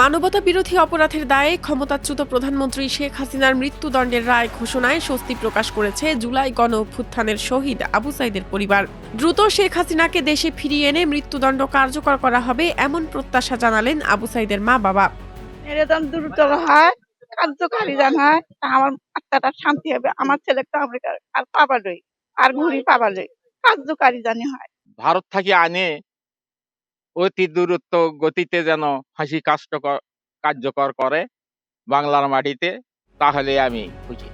মানবতা বিরোধী অপরাধের দায়ে ক্ষমতাচ্যুত প্রধানমন্ত্রী শেখ হাসিনার মৃত্যুদণ্ডের রায় ঘোষণায় স্বস্তি প্রকাশ করেছে জুলাই গণ অভ্যুত্থানের শহীদ আবু সাইদের পরিবার। দ্রুত শেখ হাসিনাকে দেশে ফিরিয়ে এনে মৃত্যুদণ্ড কার্যকর করা হবে এমন প্রত্যাশা জানালেন আবু সাইদের মা বাবা এরকম হয় কার্যকারী জান হয় আমার আত্মাটা শান্তি হবে। আমার ছেলেটা আমেরিকার আর পাবা আর ঘুরি পাবা কার্যকারী জানি হয়। ভারত থেকে আনে অতি দূরত্ব গতিতে যেন ফাঁসি কার্যকর কার্যকর করে বাংলার মাটিতে তাহলে আমি খুশি।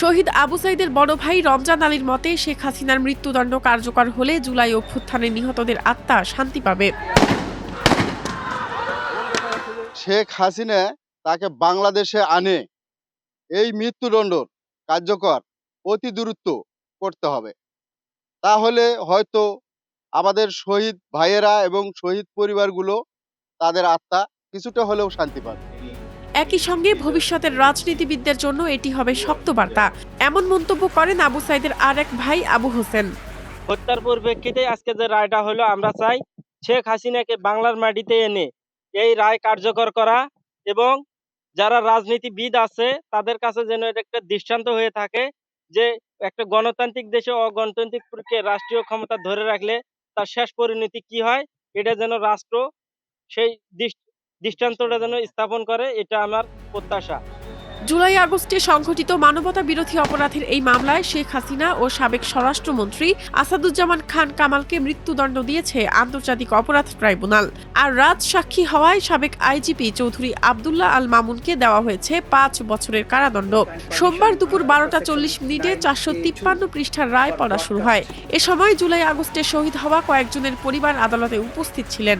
শহীদ আবু সাইদের বড় ভাই রমজান আলীর মতে শেখ হাসিনার মৃত্যুদণ্ড কার্যকর হলে জুলাই অভ্যুত্থানে নিহতদের আত্মা শান্তি পাবে। শেখ হাসিনা তাকে বাংলাদেশে আনে। এই মৃত্যুদণ্ড কার্যকর অতি দূরত্ব করতে হবে। তাহলে হয়তো আমাদের শহীদ ভাইয়েরা এবং শহীদ পরিবারগুলো তাদের আত্মা কিছুটা হলেও শান্তি পাবে। একই সঙ্গে ভবিষ্যতের রাজনীতিবিদদের জন্য এটি হবে শক্ত বার্তা। এমন মন্তব্য করেন আবু সাইদের আর এক ভাই আবু হোসেন। হত্যার পরিপ্রেক্ষিতে আজকে যে রায়টা হলো আমরা চাই শেখ হাসিনাকে বাংলার মাটিতে এনে এই রায় কার্যকর করা এবং যারা রাজনীতিবিদ আছে তাদের কাছে যেন এটা একটা দৃষ্টান্ত হয়ে থাকে যে একটা গণতান্ত্রিক দেশে অগণতান্ত্রিক রাষ্ট্রীয় ক্ষমতা ধরে রাখলে তার শেষ পরিণতি কি হয়? এটা যেন রাষ্ট্র সেই দৃষ- দৃষ্টান্তটা যেন স্থাপন করে, এটা আমার প্রত্যাশা। জুলাই আগস্টে সংঘটিত মানবতা বিরোধী অপরাধের এই মামলায় শেখ হাসিনা ও সাবেক স্বরাষ্ট্রমন্ত্রী আসাদুজ্জামান খান কামালকে মৃত্যুদণ্ড দিয়েছে আন্তর্জাতিক অপরাধ ট্রাইব্যুনাল। আর রাজ সাক্ষী হওয়ায় সাবেক আইজিপি চৌধুরী আবদুল্লাহ আল মামুনকে দেওয়া হয়েছে পাঁচ বছরের কারাদণ্ড। সোমবার দুপুর বারোটা চল্লিশ মিনিটে চারশো তিপ্পান্ন পৃষ্ঠার রায় পড়া শুরু হয়। এ সময় জুলাই আগস্টে শহীদ হওয়া কয়েকজনের পরিবার আদালতে উপস্থিত ছিলেন।